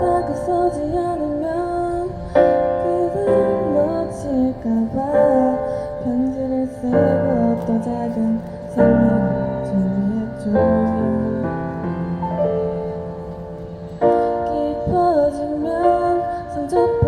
다가서지 않으면 그댈 놓칠까봐 편지를 쓰고 또 작은 생일을 준비했죠 깊어지면 상처뿐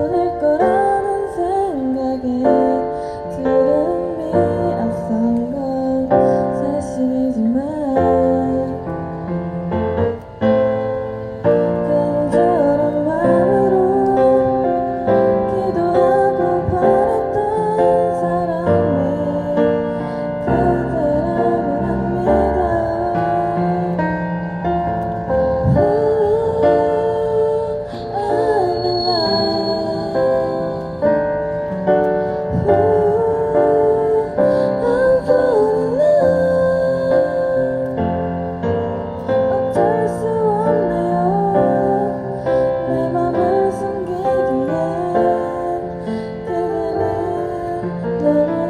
But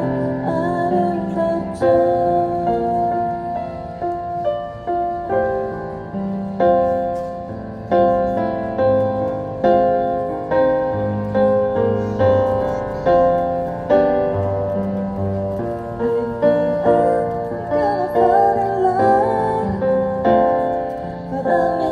I'm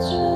touch.